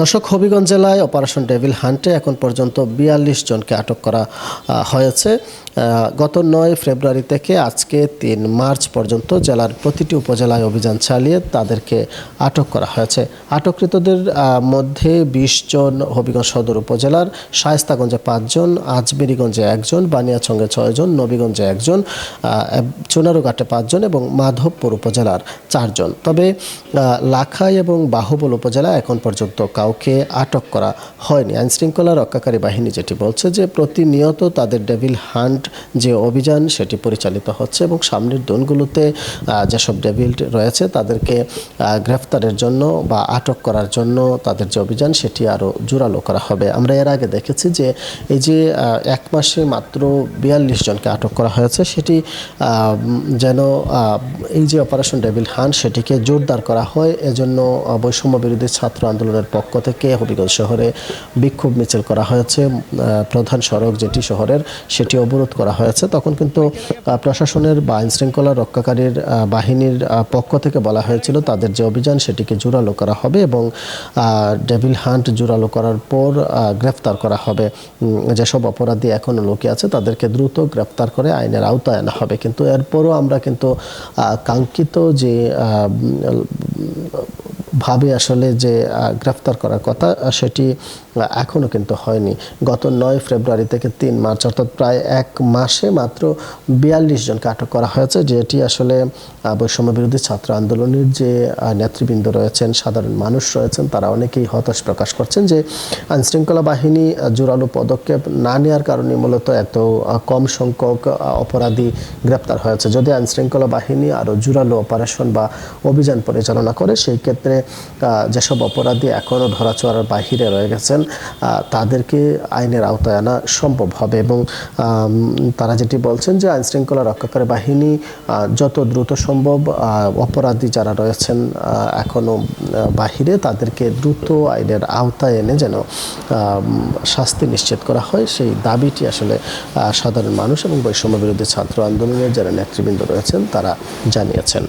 দর্শক হবিগঞ্জ জেলায় operation devil হান্টে এখন পর্যন্ত বিয়াল্লিশ জনকে আটক করা হয়েছে। গত নয় ফেব্রুয়ারি থেকে আজকে তিন মার্চ পর্যন্ত জেলার প্রতিটি উপজেলায় অভিযান চালিয়ে তাদেরকে আটক করা হয়েছে। আটককৃতদের মধ্যে বিশ জন হবিগঞ্জ সদর উপজেলার, শায়স্তাগঞ্জে পাঁচজন আজমেরিগঞ্জে একজন বানিয়াছঙ্গে ছয়জন নবীগঞ্জে একজন চুনারুঘাটে পাঁচজন এবং মাধবপুর উপজেলার চারজন তবে লাখাই এবং বাহুবল উপজেলা এখন পর্যন্ত কাউকে আটক করা হয়নি। আইনশৃঙ্খলা রক্ষাকারী বাহিনী যেটি বলছে যে, প্রতিনিয়ত তাদের ডেভিল হান্ট যে অভিযান, সেটি পরিচালিত হচ্ছে এবং সামনের দিনগুলোতে যেসব ডেভিল রয়েছে, তাদেরকে গ্রেফতারের জন্য বা আটক করার জন্য তাদের যে অভিযান, সেটি আরও জোরালো করা হবে। আমরা এর আগে দেখেছি যে, এই যে এক মাসে মাত্র বিয়াল্লিশ জনকে আটক করা হয়েছে, সেটি যেন এই যে অপারেশন ডেভিল হান, সেটিকে জোরদার করা হয়, এজন্য বৈষম্য বিরোধী ছাত্র আন্দোলনের পক্ষ থেকে হবিগঞ্জ শহরে বিক্ষোভ মিছিল করা হয়েছে। প্রধান সড়ক যেটি শহরের, সেটি অবরোধ করা হয়েছে, তখন কিন্তু প্রশাসনের বা আইনশৃঙ্খলা রক্ষাকারীর বাহিনীর পক্ষ থেকে বলা হয়েছিল তাদের যে অভিযান সেটিকে জোরালো করা হবে এবং ডেভিল হান্ট জোরালো করার পর গ্রেফতার করা হবে। যেসব অপরাধী এখনও লোকে আছে তাদেরকে দ্রুত গ্রেফতার করে আইনের আওতায় আনা হবে। কিন্তু এরপরও আমরা কিন্তু কাঙ্ক্ষিত যে ভাবে আসলে যে গ্রেফতার করার কথা সেটি এখনও কিন্তু হয়নি। গত নয় ফেব্রুয়ারি থেকে তিন মার্চ, অর্থাৎ প্রায় এক মাসে মাত্র বিয়াল্লিশ জনকে আটক করা হয়েছে, যেটি আসলে বৈষম্য বিরোধী ছাত্র আন্দোলনের যে নেতৃবৃন্দ রয়েছেন, সাধারণ মানুষ রয়েছেন, তারা অনেকেই হতাশ প্রকাশ করছেন যে, আইনশৃঙ্খলা বাহিনী জোরালো পদক্ষেপ না নেওয়ার কারণে মূলত এত কম সংখ্যক অপরাধী গ্রেপ্তার হয়েছে। যদি আইনশৃঙ্খলা বাহিনী আরও জোরালো অপারেশন বা অভিযান পরিচালনা করে, সেই ক্ষেত্রে যেসব অপরাধী এখনও ধরাছোঁয়ার বাহিরে রয়ে গেছেন তাদেরকে আইনের আওতায় আনা সম্ভব হবে এবং তারা যেটি বলছেন যে আইনশৃঙ্খলা রক্ষাকারী বাহিনী যত দ্রুত সম্ভব অপরাধী যারা রয়েছেন এখনও বাহিরে, তাদেরকে দ্রুত আইনের আওতায় এনে যেন শাস্তি নিশ্চিত করা হয়। সেই দাবিটি আসলে সাধারণ মানুষ এবং বৈষম্য বিরোধী ছাত্র আন্দোলনের যারা নেতৃবৃন্দ রয়েছেন, তারা জানিয়েছেন।